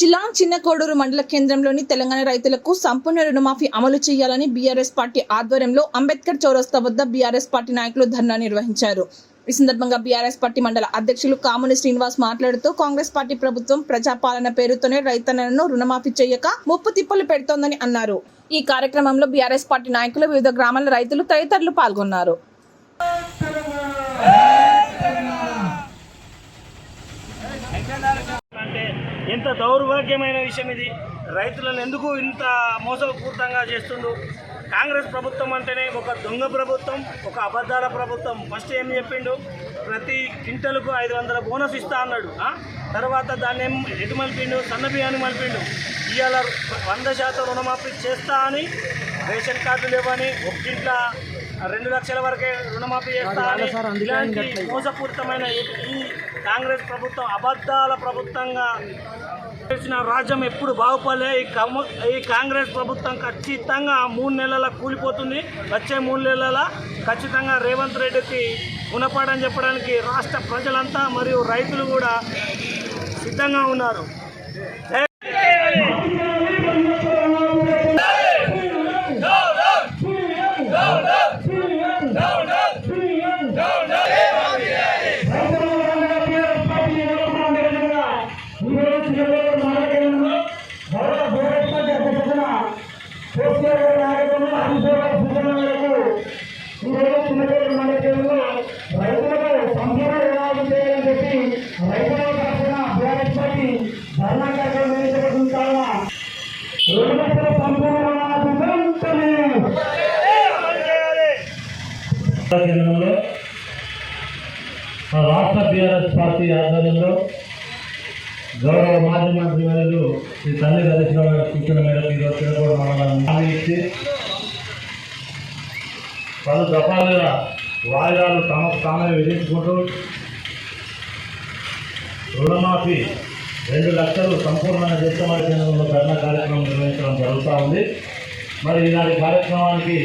జిల్లా చిన్నకోడూరు మండల కేంద్రంలోని తెలంగాణ రైతులకు సంపూర్ణ రుణమాఫీ అమలు చేయాలని బీఆర్ఎస్ పార్టీ ఆధ్వర్యంలో అంబేద్కర్ చౌరస్తా వద్ద బీఆర్ఎస్ పార్టీ నాయకులు ధర్నా నిర్వహించారు. ఈ సందర్భంగా బీఆర్ఎస్ పార్టీ మండల అధ్యక్షులు కాముని శ్రీనివాస్ మాట్లాడుతూ కాంగ్రెస్ పార్టీ ప్రభుత్వం ప్రజాపాలన పేరుతోనే రైతన్నలను రుణమాఫీ చేయక ముప్పు తిప్పలు పెడుతోందని అన్నారు. ఈ కార్యక్రమంలో బీఆర్ఎస్ పార్టీ నాయకులు వివిధ గ్రామాల రైతులు తదితరులు పాల్గొన్నారు. అంటే ఎంత దౌర్భాగ్యమైన విషయం ఇది. రైతులను ఎందుకు ఇంత మోసపూరితంగా చేస్తుండు కాంగ్రెస్ ప్రభుత్వం అంటేనే ఒక దొంగ ప్రభుత్వం ఒక అబద్ధాల ప్రభుత్వం. ఫస్ట్ ఏం చెప్పిండు? ప్రతి క్వింటల్కు ఐదు వందల బోనస్ ఇస్తా అన్నాడు. ఆ? తర్వాత దాన్ని ఏం ఎటు మలిపిండు సన్నబియ్యాన్ని మలిపిండు. ఇవాళ వంద శాతం రుణమాఫీ చేస్తా అని రేషన్ కార్డులు ఇవ్వని ఒక్కింట్ల రెండు లక్షల వరకే రుణమాఫీ చేస్తా ఇలాంటి మోసపూరితమైన ఈ- ఈ కాంగ్రెస్ ప్రభుత్వం అబద్ధాల ప్రభుత్వంగా చేసిన రాజ్యం ఎప్పుడు బాగుపడలే. ఈ కమ ఈ కాంగ్రెస్ ప్రభుత్వం ఖచ్చితంగా మూడు నెలల కూలిపోతుంది. వచ్చే మూడు నెలల ఖచ్చితంగా రేవంత్ రెడ్డికి గుణపాఠం చెప్పడానికి రాష్ట్ర ప్రజలంతా మరియు రైతులు కూడా సిద్ధంగా ఉన్నారు. కేంద్రంలో రాష్ట్ర బీఆర్ఎస్ పార్టీ ఆధ్వర్యంలో గౌరవ మాజీ మంత్రి వర్యులు శ్రీ తల్లి దర్శనం గారి సూచన మేరకు ఈరోజు తిరుగుడు మండలాన్ని హామీ ఇచ్చి పలు దఫాలుగా వాయిదాలు తమకు తామే విధించుకుంటూ రుణమాఫీ రెండు లక్షలు సంపూర్ణంగా చేస్తామని కేంద్రంలో ధర్నా కార్యక్రమం నిర్వహించడం జరుగుతూ ఉంది. మరి ఈనాటి కార్యక్రమానికి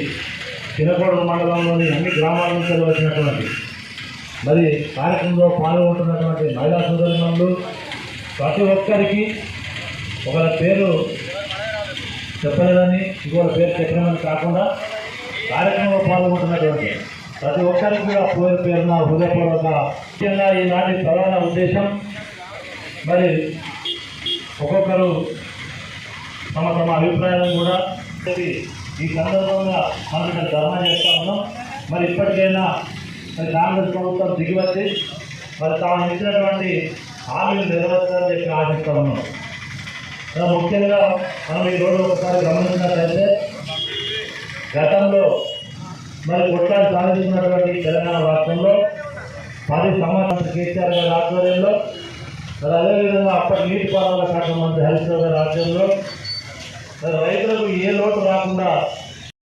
చిన్నకోడూరు మండలంలోని అన్ని గ్రామాల నుంచి వచ్చినటువంటి మరి కార్యక్రమంలో పాల్గొంటున్నటువంటి మహిళా సోదరులు ప్రతి ఒక్కరికి ఒకరి పేరు చెప్పలేదని ఇంకొక పేరు చెప్పలేదని కాకుండా కార్యక్రమంలో పాల్గొంటున్నటువంటి ప్రతి ఒక్కరికి కూడా పేరు పేరున హృదయపూర్వక ముఖ్యంగా ఈనాటి ప్రధాన ఉద్దేశం మరి ఒక్కొక్కరు తమ తమ అభిప్రాయాలను కూడా ఈ సందర్భంగా మనం ఇక్కడ ధర్నా చేస్తా ఉన్నాం. మరి ఇప్పటికైనా మరి కాంగ్రెస్ ప్రభుత్వం దిగివచ్చి మరి తాము ఇచ్చినటువంటి హామీలు నెరవేర్చాలని చెప్పి ఆశిస్తా ఉన్నాం. ముఖ్యంగా మనం ఈ రోజు ఒకసారి గమనించినట్లయితే గతంలో మరి కొట్లాడి సాధించినటువంటి తెలంగాణ రాష్ట్రంలో పది సంవత్సరాలు కేసీఆర్ గారి ఆధ్వర్యంలో మరి అదేవిధంగా అప్పటి నీటిపారుదల శాఖ మంత్రి హరీష్ గారి ఆధ్వర్యంలో రైతులకు ఏ లోటు రాకుండా